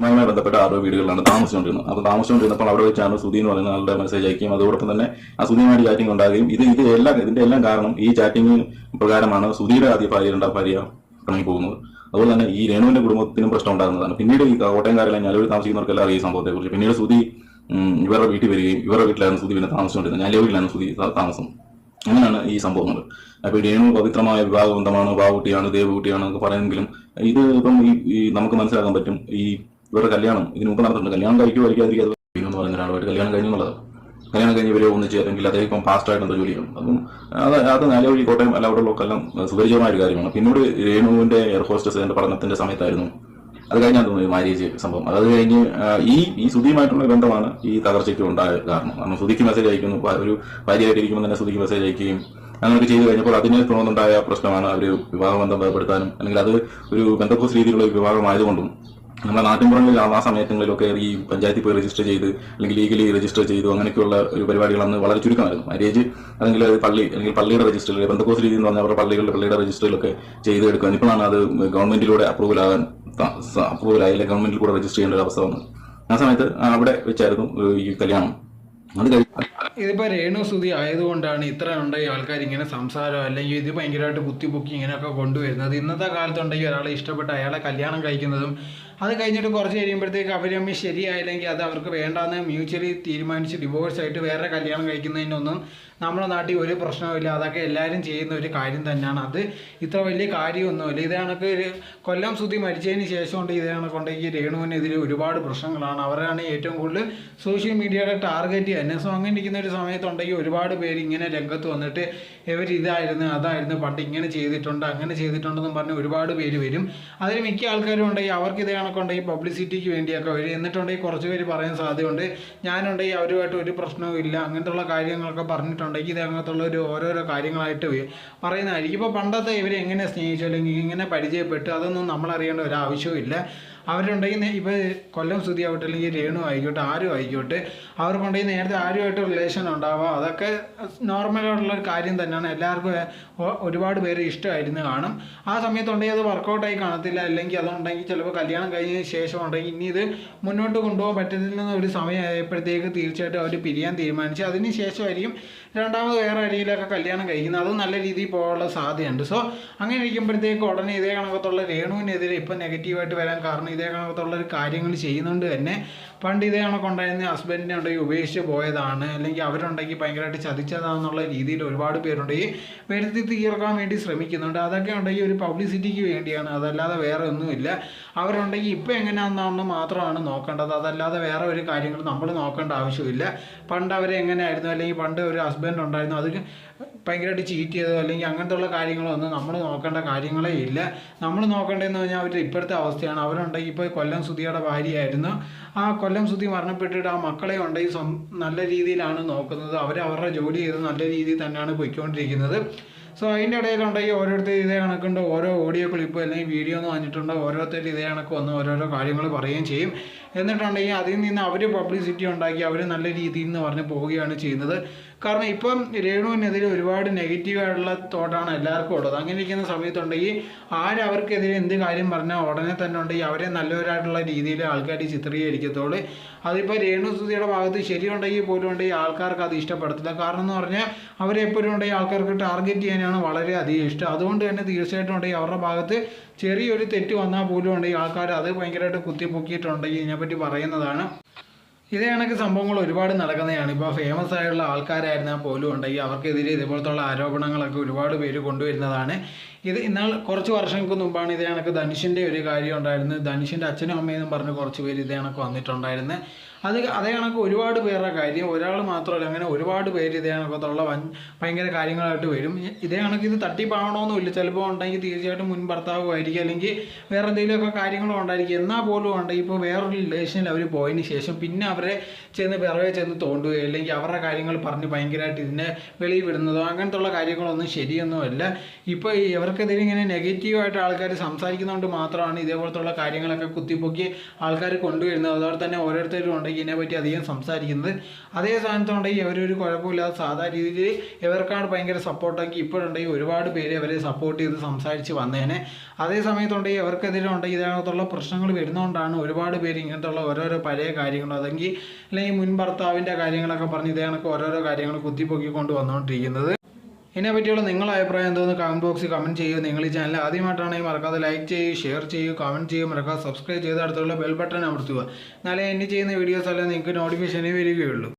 അതുമായി ബന്ധപ്പെട്ട ആറ് വീടുകളിലാണ് താമസിച്ചുകൊണ്ടിരുന്നത്. അപ്പോൾ താമസിച്ചുകൊണ്ടിരുന്നപ്പോൾ അവിടെ വെച്ചാണ് സുധി എന്ന് പറയുന്ന ആളുടെ മെസ്സേജ് അയക്കുകയും അതോടൊപ്പം തന്നെ ആ സുധിയുമായിട്ട് ചാറ്റിംഗ് ഉണ്ടാകുകയും ഇത് ഇത് എല്ലാം ഇതിന്റെ എല്ലാം കാരണം ഈ ചാറ്റിംഗ് പ്രകാരമാണ് സുധിയുടെ ആദ്യ ഭാര്യ രണ്ടാം ഭാര്യ പിണങ്ങി പോകുന്നത്. അതുപോലെ തന്നെ ഈ രേണുവിന്റെ കുടുംബത്തിനും പ്രശ്നം ഉണ്ടാകുന്നതാണ്. പിന്നീട് ഈ കോട്ടയംകാരിലെ ഞാലൂർ താമസിക്കുന്നവർക്കെല്ലാം അറിയാം ഈ സംഭവത്തെക്കുറിച്ച്. പിന്നീട് സുധി ഇവരുടെ വീട്ടിൽ വരികയും ഇവരുടെ വീട്ടിലായിരുന്നു സുധി പിന്നെ താമസിച്ചുകൊണ്ടിരുന്നത്. ഞാലൂരിലാണ് സുധി താമസം. അങ്ങനെയാണ് ഈ സംഭവങ്ങൾ. അപ്പൊ ഈ രേണു പവിത്രമായ വിവാഹ ബന്ധമാണ് ബാവുകുട്ടിയാണ് ദേവകുട്ടിയാണ് എന്നൊക്കെ പറയുമെങ്കിലും ഇത് ഇപ്പം ഈ നമുക്ക് മനസ്സിലാക്കാൻ പറ്റും ഈ ഇവരുടെ കല്യാണം ഇതിന് മുമ്പ് നടന്നിട്ടുണ്ട്. കല്യാണം കഴിക്കുമോ കഴിക്കാതിരിക്കാതെ എന്ന് പറയുന്ന ഒരാളുമായിട്ട് കല്യാണം കഴിഞ്ഞുള്ളത് കല്യാണം കഴിഞ്ഞ് ഇവരെ ഒന്നിച്ച് അല്ലെങ്കിൽ അദ്ദേഹം ഇപ്പം പാസ്റ്റായിട്ട് എന്തോ ജോലി ചെയ്യണം അപ്പം അത് അത് നാലുവഴി കോട്ടയം അല്ല അവിടെ എല്ലാം സുപരിചിതമായ ഒരു കാര്യമാണ്. പിന്നീട് രേണുവിന്റെ എയർ ഹോസ്റ്റസ് പഠനത്തിന്റെ സമയത്തായിരുന്നു അത് കഴിഞ്ഞാൽ തോന്നുന്നു മാര്യേജ് സംഭവം. അത് കഴിഞ്ഞ് ഈ ഈ സുധിയുമായിട്ടുള്ള ബന്ധമാണ് ഈ തകർച്ചയ്ക്ക് ഉണ്ടായ കാരണം. കാരണം സുധിക്ക് മെസ്സേജ് അയക്കുന്നു. ഒരു ഭാര്യയായിട്ട് ഇരിക്കുമ്പോൾ തന്നെ സുധിക്ക് മെസ്സേജ് അയക്കുകയും അങ്ങനെയൊക്കെ ചെയ്തു കഴിഞ്ഞപ്പോൾ അതിനെ തുടർന്നുണ്ടായ പ്രശ്നമാണ് അവർ വിവാഹബന്ധം ബലപ്പെടുത്താനും അല്ലെങ്കിൽ അത് ഒരു ബന്ധക്കോസ് രീതിയിലുള്ള വിവാഹമായതുകൊണ്ടും നമ്മുടെ നാട്ടിൻപുറങ്ങളിൽ ആ സമയങ്ങളിലൊക്കെ ഈ പഞ്ചായത്തിൽ പോയി രജിസ്റ്റർ ചെയ്ത് അല്ലെങ്കിൽ ലീഗലി രജിസ്റ്റർ ചെയ്തു അങ്ങനെയൊക്കെയുള്ള ഒരു പരിപാടികൾ അന്ന് വളരെ ചുരുക്കമായിരുന്നു. മാരേജ് അല്ലെങ്കിൽ പള്ളി അല്ലെങ്കിൽ പള്ളിയുടെ രജിസ്റ്ററിൽ ബന്ധക്കോസ് രീതി എന്ന് പറഞ്ഞാൽ അവരുടെ പള്ളികളുടെ പള്ളിയുടെ രജിസ്റ്ററിലൊക്കെ ചെയ്ത് എടുക്കുക ഇപ്പോഴാണ് അത് ഗവൺമെന്റിലൂടെ അപ്രൂവൽ ആകാൻ അപ്രൂവൽ ആയില്ല. ഗവൺമെന്റിൽ കൂടെ രജിസ്റ്റർ ചെയ്യേണ്ട ഒരു അവസ്ഥ വന്നത്. ആ സമയത്ത് അവിടെ വെച്ചായിരുന്നു ഈ കല്യാണം. ഇതിപ്പോൾ രേണു സ്തുതി ആയതുകൊണ്ടാണ് ഇത്ര ഉണ്ടെങ്കിൽ ആൾക്കാർ ഇങ്ങനെ സംസാരം അല്ലെങ്കിൽ ഇത് ഭയങ്കരമായിട്ട് കുത്തിപ്പൊക്കി ഇങ്ങനെയൊക്കെ കൊണ്ടുവരുന്നത്. ഇന്നത്തെ കാലത്തുണ്ടെങ്കിൽ ഒരാളെ ഇഷ്ടപ്പെട്ട അയാളെ കല്യാണം കഴിക്കുന്നതും അത് കഴിഞ്ഞിട്ട് കുറച്ച് കഴിയുമ്പോഴത്തേക്ക് അവർ തമ്മിൽ ശരിയായില്ലെങ്കിൽ അത് അവർക്ക് വേണ്ടാന്ന് മ്യൂച്വലി തീരുമാനിച്ച് ഡിവോഴ്സ് ആയിട്ട് വേറെ കല്യാണം കഴിക്കുന്നതിനൊന്നും നമ്മുടെ നാട്ടിൽ ഒരു പ്രശ്നവുമില്ല അതൊക്കെ എല്ലാവരും ചെയ്യുന്ന ഒരു കാര്യം തന്നെയാണ്. അത് ഇത്ര വലിയ കാര്യമൊന്നുമില്ല. ഇത് കണക്ക് കൊല്ലം സുതി മരിച്ചതിന് ശേഷം കൊണ്ട് ഇത് കണക്കുണ്ടെങ്കിൽ രേണുവിനെതിരെ ഒരുപാട് പ്രശ്നങ്ങളാണ്. അവരാണ് ഏറ്റവും കൂടുതൽ സോഷ്യൽ മീഡിയയുടെ ടാർഗറ്റ് തന്നെ എസ് അങ്ങനെ ഇരിക്കുന്ന ഒരു സമയത്തുണ്ടെങ്കിൽ ഒരുപാട് പേര് ഇങ്ങനെ രംഗത്ത് വന്നിട്ട് ഇവർ ഇതായിരുന്നു അതായിരുന്നു പണ്ട് ഇങ്ങനെ ചെയ്തിട്ടുണ്ട് അങ്ങനെ ചെയ്തിട്ടുണ്ടെന്നും പറഞ്ഞ് ഒരുപാട് പേര് വരും. അതിൽ മിക്ക ആൾക്കാരും ഉണ്ടെങ്കിൽ അവർക്ക് ഇതേ കണക്കുണ്ടെങ്കിൽ പബ്ലിസിറ്റിക്ക് വേണ്ടിയൊക്കെ വരും. എന്നിട്ടുണ്ടെങ്കിൽ കുറച്ച് പേര് പറയാൻ സാധ്യതയുണ്ട്. ഞാനുണ്ടെങ്കിൽ അവരുമായിട്ട് ഒരു പ്രശ്നവും ഇല്ല. അങ്ങനത്തുള്ള കാര്യങ്ങളൊക്കെ പറഞ്ഞിട്ടുണ്ടെങ്കിൽ ഇതേ അങ്ങനത്തുള്ള ഒരു ഓരോരോ കാര്യങ്ങളായിട്ട് പറയുന്നതായിരിക്കും. ഇപ്പോൾ പണ്ടത്തെ ഇവരെ എങ്ങനെ സ്നേഹിച്ചു അല്ലെങ്കിൽ ഇങ്ങനെ പരിചയപ്പെട്ടു അതൊന്നും നമ്മളറിയേണ്ട ഒരു ആവശ്യവും ഇല്ല. അവരുണ്ടെങ്കിൽ ഇപ്പോൾ കൊല്ലം സ്തുതി ആവട്ടെ അല്ലെങ്കിൽ രേണു ആയിക്കോട്ടെ ആരും ആയിക്കോട്ടെ അവർക്കുണ്ടെങ്കിൽ നേരത്തെ ആരുമായിട്ട് റിലേഷൻ ഉണ്ടാവാം അതൊക്കെ നോർമലായിട്ടുള്ള ഒരു കാര്യം തന്നെയാണ്. എല്ലാവർക്കും ഒരുപാട് പേര് ഇഷ്ടമായിരുന്നു കാണും. ആ സമയത്തുണ്ടെങ്കിൽ അത് വർക്കൗട്ടായി കാണത്തില്ല. അല്ലെങ്കിൽ അതുണ്ടെങ്കിൽ ചിലപ്പോൾ കല്യാണം കഴിഞ്ഞ ശേഷം ഉണ്ടെങ്കിൽ ഇനി ഇത് മുന്നോട്ട് കൊണ്ടുപോകാൻ പറ്റത്തില്ലെന്ന ഒരു സമയമായപ്പോഴത്തേക്ക് തീർച്ചയായിട്ടും അവർ പിരിയാൻ തീരുമാനിച്ചു. അതിന് ശേഷമായിരിക്കും രണ്ടാമത് വേറെ ആരെങ്കിലുമൊക്കെ കല്യാണം കഴിക്കുന്നത്. അത് നല്ല രീതിയിൽ പോകാനുള്ള സാധ്യതയുണ്ട്. സോ അങ്ങനെ ഇരിക്കുമ്പോഴത്തേക്ക് ഉടനെ ഇതേ കണക്കത്തുള്ള രേണുവിനെതിരെ ഇപ്പം നെഗറ്റീവായിട്ട് വരാൻ കാരണം ഇതേ കണക്കത്തുള്ള കാര്യങ്ങൾ ചെയ്യുന്നുണ്ട് തന്നെ. പണ്ട് ഇതേ കണക്കുണ്ടായിരുന്ന ഹസ്ബൻഡിനെ ഉണ്ടെങ്കിൽ ഉപേക്ഷിച്ച് പോയതാണ്. അല്ലെങ്കിൽ അവരുണ്ടെങ്കിൽ ഭയങ്കരമായിട്ട് ചതിച്ചതാണെന്നുള്ള രീതിയിൽ ഒരുപാട് പേരുണ്ട്. ഈ വരുത്തി തീർക്കാൻ വേണ്ടി ശ്രമിക്കുന്നുണ്ട്. അതൊക്കെ ഉണ്ടെങ്കിൽ ഒരു പബ്ലിസിറ്റിക്ക് വേണ്ടിയാണ്. അതല്ലാതെ വേറെ ഒന്നുമില്ല. അവരുണ്ടെങ്കിൽ ഇപ്പം എങ്ങനെയാണെന്നാണ് മാത്രമാണ് നോക്കേണ്ടത്. അതല്ലാതെ വേറെ ഒരു കാര്യങ്ങൾ നമ്മൾ നോക്കേണ്ട ആവശ്യമില്ല. പണ്ട് അവർ എങ്ങനെയായിരുന്നു? അല്ലെങ്കിൽ പണ്ട് ഒരു ഹസ്ബൻഡ് ഉണ്ടായിരുന്നു. അത് ഭയങ്കരമായിട്ട് ചീറ്റ് ചെയ്തോ അല്ലെങ്കിൽ അങ്ങനത്തെ ഉള്ള കാര്യങ്ങളൊന്നും നമ്മൾ നോക്കേണ്ട കാര്യങ്ങളേ ഇല്ല. നമ്മൾ നോക്കേണ്ടതെന്ന് പറഞ്ഞാൽ അവരുടെ ഇപ്പോഴത്തെ അവസ്ഥയാണ്. അവരുണ്ടെങ്കിൽ ഇപ്പോൾ കൊല്ലം സുധിയുടെ ഭാര്യയായിരുന്നു. ആ കൊല്ലം സുധി മരണപ്പെട്ടിട്ട് ആ മക്കളെ ഉണ്ടെങ്കിൽ നല്ല രീതിയിലാണ് നോക്കുന്നത്. അവർ അവരുടെ ജോലി ചെയ്ത് നല്ല രീതിയിൽ തന്നെയാണ് പോയിക്കൊണ്ടിരിക്കുന്നത്. സോ അതിന്റെ ഇടയിലുണ്ടെങ്കിൽ ഓരോരുത്തർ ഇതേ കണക്കുണ്ട്. ഓരോ ഓഡിയോ ക്ലിപ്പ് അല്ലെങ്കിൽ വീഡിയോ എന്ന് വന്നിട്ടുണ്ട് ഓരോരുത്തർ ഇതേ കണക്ക് വന്ന് ഓരോരോ കാര്യങ്ങൾ പറയുകയും ചെയ്യും. എന്നിട്ടുണ്ടെങ്കിൽ അതിൽ നിന്ന് അവർ പബ്ലിസിറ്റി ഉണ്ടാക്കി അവർ നല്ല രീതിയിൽ നിന്ന് പറഞ്ഞ് പോവുകയാണ് ചെയ്യുന്നത്. കാരണം ഇപ്പം രേണുവിനെതിരെ ഒരുപാട് നെഗറ്റീവായിട്ടുള്ള തോട്ടാണ് എല്ലാവർക്കും ഉള്ളത്. അങ്ങനെ ഇരിക്കുന്ന സമയത്തുണ്ടെങ്കിൽ ആരവർക്കെതിരെ എന്ത് കാര്യം പറഞ്ഞാൽ ഉടനെ തന്നെ ഉണ്ടെങ്കിൽ അവരെ നല്ലവരായിട്ടുള്ള രീതിയിൽ ആൾക്കാർ ചിത്രീകരിക്കത്തുള്ളൂ അതിപ്പോൾ രേണു സുധിയുടെ ഭാഗത്ത് ശരിയുണ്ടെങ്കിൽ പോലും ഉണ്ടെങ്കിൽ ആൾക്കാർക്ക് അത് ഇഷ്ടപ്പെടത്തില്ല. കാരണം എന്ന് പറഞ്ഞാൽ അവരെപ്പോഴും ഉണ്ടെങ്കിൽ ആൾക്കാർക്ക് ടാർഗറ്റ് ചെയ്യാനാണ് വളരെ അധികം ഇഷ്ടം. അതുകൊണ്ട് തന്നെ തീർച്ചയായിട്ടും ഉണ്ടെങ്കിൽ അവരുടെ ഭാഗത്ത് ചെറിയൊരു തെറ്റ് വന്നാൽ പോലും ഉണ്ടെങ്കിൽ ആൾക്കാർ അത് ഭയങ്കരമായിട്ട് കുത്തിപ്പൊക്കിയിട്ടുണ്ടെങ്കിൽ ഇതിനെപ്പറ്റി പറയുന്നതാണ്. ഇതേ കണക്ക് സംഭവങ്ങൾ ഒരുപാട് നടക്കുന്നതാണ്. ഇപ്പോൾ ഫേമസ് ആയുള്ള ആൾക്കാരായിരുന്നാൽ പോലും ഉണ്ടെങ്കിൽ അവർക്കെതിരെ ഇതുപോലത്തുള്ള ആരോപണങ്ങളൊക്കെ ഒരുപാട് പേര് കൊണ്ടുവരുന്നതാണ്. ഇത് എന്നാൽ കുറച്ച് വർഷങ്ങൾക്ക് മുമ്പാണ് ഇതേ കണക്ക് ധനുഷിന്റെ ഒരു കാര്യം ഉണ്ടായിരുന്നത്. ധനുഷിന്റെ അച്ഛനും അമ്മയെന്നും പറഞ്ഞ് കുറച്ച് പേര് ഇതേ കണക്ക് വന്നിട്ടുണ്ടായിരുന്നു അത് അതേ കണക്ക് ഒരുപാട് പേരുടെ കാര്യം ഒരാൾ മാത്രമല്ല അങ്ങനെ ഒരുപാട് പേര് ഇതേ കണക്കത്തുള്ള വൻ ഭയങ്കര കാര്യങ്ങളായിട്ട് വരും. ഇതേ കണക്ക് ഇത് തട്ടിപ്പാവണമെന്നില്ല ചിലപ്പോൾ ഉണ്ടെങ്കിൽ തീർച്ചയായിട്ടും മുൻ ഭർത്താവുമായിരിക്കും അല്ലെങ്കിൽ വേറെ എന്തെങ്കിലുമൊക്കെ കാര്യങ്ങളും ഉണ്ടായിരിക്കും എന്നാൽ പോലും ഉണ്ടെങ്കിൽ ഇപ്പോൾ വേറൊരു റിലേഷനിൽ അവർ പോയതിന് ശേഷം പിന്നെ അവരെ ചെന്ന് പിറകെ ചെന്ന് തോണ്ടുകയോ അല്ലെങ്കിൽ അവരുടെ കാര്യങ്ങൾ പറഞ്ഞ് ഭയങ്കരമായിട്ട് ഇതിനെ വെളിയിൽ വിടുന്നതോ അങ്ങനത്തെ ഉള്ള കാര്യങ്ങളൊന്നും ശരിയൊന്നുമല്ല. ഇപ്പോൾ ഇവർ ഇവർക്കെതിരെ ഇങ്ങനെ നെഗറ്റീവായിട്ട് ആൾക്കാർ സംസാരിക്കുന്നതുകൊണ്ട് മാത്രമാണ് ഇതേപോലത്തുള്ള കാര്യങ്ങളൊക്കെ കുത്തിപ്പൊക്കി ആൾക്കാർ കൊണ്ടുവരുന്നത്. അതുപോലെ തന്നെ ഓരോരുത്തരും ഉണ്ടെങ്കിൽ ഇതിനെപ്പറ്റി അധികം സംസാരിക്കുന്നത്. അതേ സ്ഥാനത്തുണ്ടെങ്കിൽ ഇവരൊരു കുഴപ്പമില്ലാതെ സാധാരണ രീതിയിൽ ഇവർക്കാണ് ഭയങ്കര സപ്പോർട്ടാക്കി ഇപ്പോഴുണ്ടെങ്കിൽ ഒരുപാട് പേര് അവരെ സപ്പോർട്ട് ചെയ്ത് സംസാരിച്ച് വന്നേനെ. അതേ സമയത്തുണ്ടെങ്കിൽ ഇവർക്കെതിരെ ഉണ്ടെങ്കിൽ ഇതിനകത്തുള്ള പ്രശ്നങ്ങൾ വരുന്നതുകൊണ്ടാണ് ഒരുപാട് പേര് ഇങ്ങനത്തുള്ള ഓരോരോ പഴയ കാര്യങ്ങൾ അതെങ്കിൽ അല്ലെങ്കിൽ മുൻ ഭർത്താവിന്റെ കാര്യങ്ങളൊക്കെ പറഞ്ഞ് ഇതേ കണക്ക് ഓരോരോ കാര്യങ്ങൾ കുത്തിപ്പൊക്കിക്കൊണ്ട് വന്നുകൊണ്ടിരിക്കുന്നത്. ഇതിനെ പറ്റിയുള്ള നിങ്ങളുടെ അഭിപ്രായം എന്തോന്ന് കമന്റ് ബോക്സിൽ കമന്റ് ചെയ്യൂ. നിങ്ങൾ ഈ ചാനൽ ആദ്യമായിട്ടാണെങ്കിൽ മറക്കാതെ ലൈക്ക് ചെയ്യൂ ഷെയർ ചെയ്യൂ കമന്റ് ചെയ്യൂ. മറക്കാതെ സബ്സ്ക്രൈബ് ചെയ്ത് അടുത്തുള്ള ബെൽ ബട്ടൺ അമർത്തുക. എന്നാലേ എന്നെ ചെയ്യുന്ന വീഡിയോസ് എല്ലാം നിങ്ങൾക്ക് നോട്ടിഫിക്കേഷനേ വരികയുള്ളൂ.